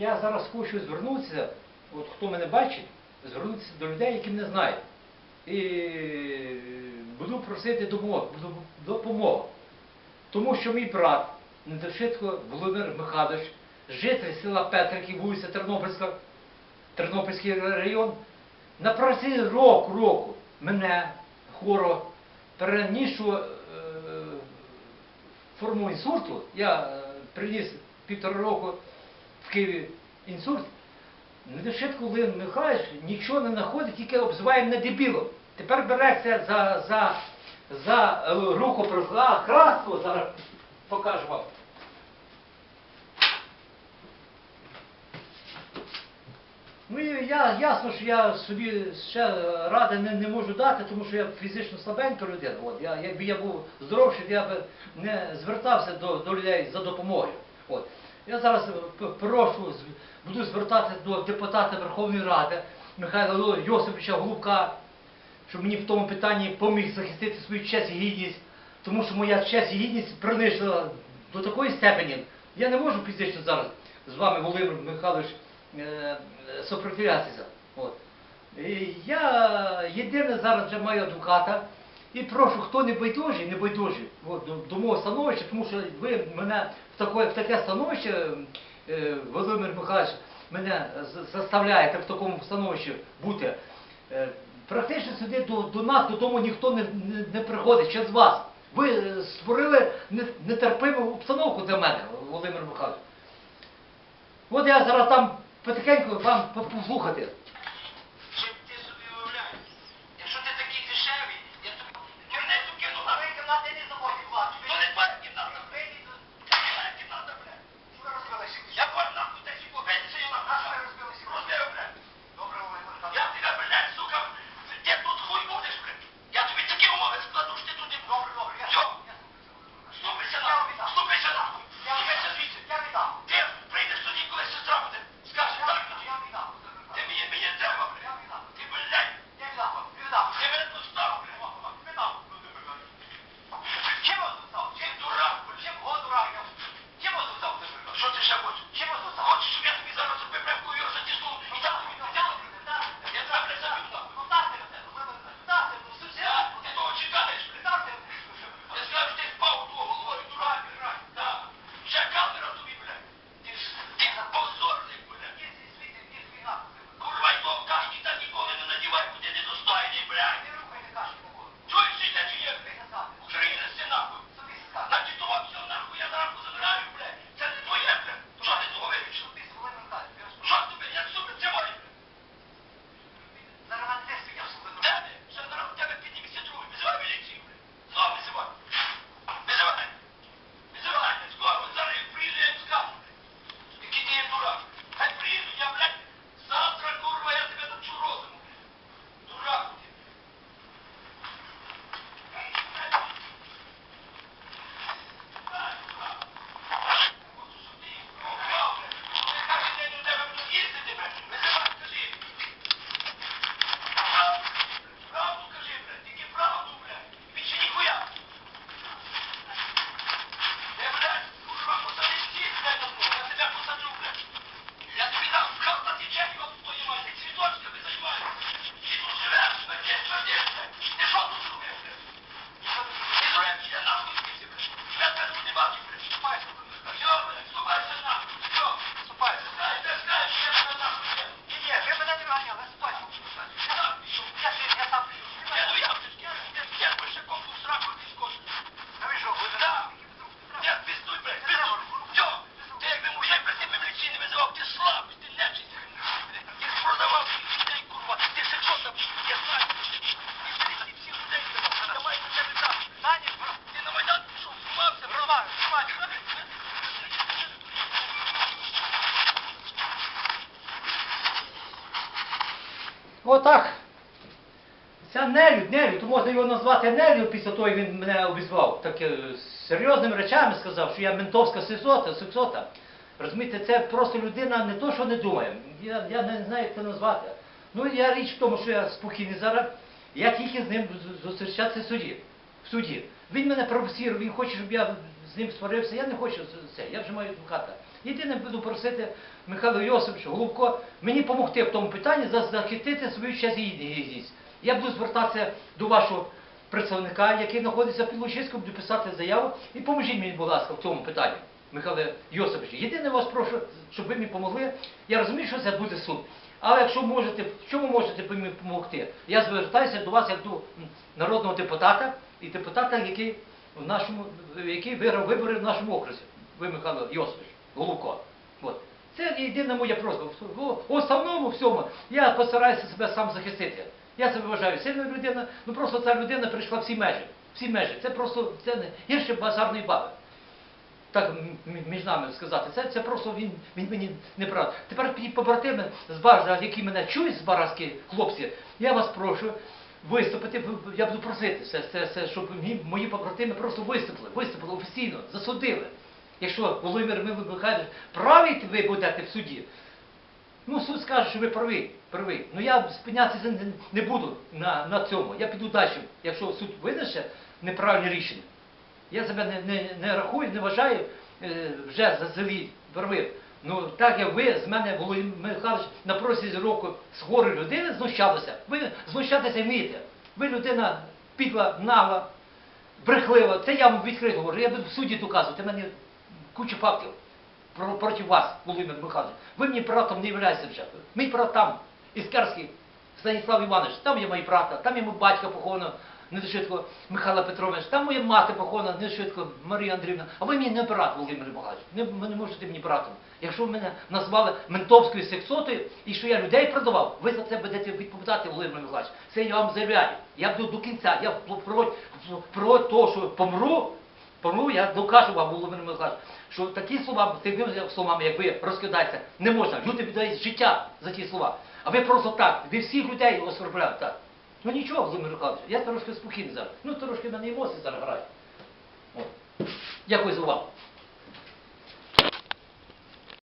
я зараз хочу звернутися, от хто мене бачить, звернутися до людей, які мене знають. І буду просити допомоги. Тому що мій брат, Недошитко Володимир Михайлович, житель села Петрики, вулиця Тернопільська, Тернопільський район, на протязі року, року мене хворо перенісшого е, форму інсульту. Я е, приніс півтора року в Києві інсульт. Недошитко Володимир Михайлович нічого не знаходить, тільки обзиває мене дебілом. Тепер береться за, за, за е, руку красу, зараз покажу вам. Ну і я ясно, що я собі ще ради не, не можу дати, тому що я фізично слабенька людина. От, я, якби я був здоровший, я би не звертався до, до людей за допомогою. От. Я зараз прошу, буду звертатися до депутата Верховної Ради Михайла Йосиповича Голубка, щоб мені в тому питанні поміг захистити свою честь і гідність, тому що моя честь і гідність принижена до такої степені. Я не можу фізично зараз з вами, Володимир Михайлович, е, е, сопротивлятися. От. Я єдине зараз вже маю адвоката і прошу, хто не байдужий, не байдужий от, до, до мого становища, тому що ви мене в таке, в таке становище, е, Володимир Михайлович, мене заставляєте в такому становищі бути. Е, Практично сюди до, до нас додому ніхто не, не, не приходить через вас. Ви е, створили нетерпиму обстановку для мене, Володимир Михайлович. От я зараз там потихеньку вам послухати. Отак. Ця нелюдь, нелюдь, то можна його назвати нелюдь після того, як він мене обізвав. Так серйозними речами сказав, що я ментовська сексота, сексота. Розумієте, це просто людина не то, що не думає. Я, я не знаю, як це назвати. Ну, я річ в тому, що я спокійний зараз. Я тільки з ним зустрічатися в суді. В суді. Він мене провоцірує, він хоче, щоб я з ним сварився. Я не хочу це. Я вже маю адвоката. Єдине буду просити Михайло Йосипович, Головко, мені допомогти в тому питанні за- захистити свою честь гідність. Я буду звертатися до вашого представника, який знаходиться під Лучиськом, буду писати заяву і поможіть мені, будь ласка, в цьому питанні. Михайло Йосипович, єдине вас прошу, щоб ви мені допомогли. Я розумію, що це буде суд. Але якщо можете, в чому можете допомогти? Я звертаюся до вас як до народного депутата і депутата, який в нашому, який виграв вибори в нашому окрузі. Ви, Михайло Йосипович, Головко. От. Це єдина моя просьба. В основному всьому я постараюся себе сам захистити. Я себе вважаю сильною людиною, ну просто ця людина прийшла всі межі. Всі межі. Це просто це не гірше базарної баби так між нами сказати, це, це просто він, він мені не правда. Тепер побратими з Баржа, які мене чують з барські хлопці, я вас прошу виступити, я буду просити, це, це, це, щоб мої побратими просто виступили, виступили офіційно, засудили. Якщо Володимир Михайлович правий ви будете в суді, ну суд скаже, що ви праві, праві. Ну я спинятися не, буду на, на цьому. Я піду далі, якщо суд винесе неправильне рішення. Я себе не, не, не рахую, не вважаю е, вже за зелі вервив. Ну так як ви з мене, Володимир Михайлович, на протязі року з хворої людини знущалися. Ви знущатися вмієте. Ви людина підла, нагла, брехлива. Це я вам відкрито говорю. Я буду в суді доказувати. У куча фактів про, проти вас, Володимир Михайлович. Ви мені братом не являєтеся вже. Мій брат там, Іскарський, Станіслав Іванович, там є мої брата, там є мій батько не швидко Михайло Петрович, там моя мати похована, не швидко Марія Андрівна. А ви мені не брат, Володимир Михайлович. Не, ви не можете мені братом. Якщо ви мене назвали ментовською сексотою і що я людей продавав, ви за це будете відповідати, Володимир Михайлович. Це я вам заявляю. Я буду до кінця. Я впродь того, що помру, Тому я докажу вам, Володимир Михайлович, що такі слова, такими словами, як ви не можна. Люди віддають життя за ті слова. А ви просто так, ви всіх людей оскорбляєте так. Ну нічого, Володимир Михайлович, я трошки спокійний зараз. Ну трошки мене емоції зараз грають. Дякую за увагу.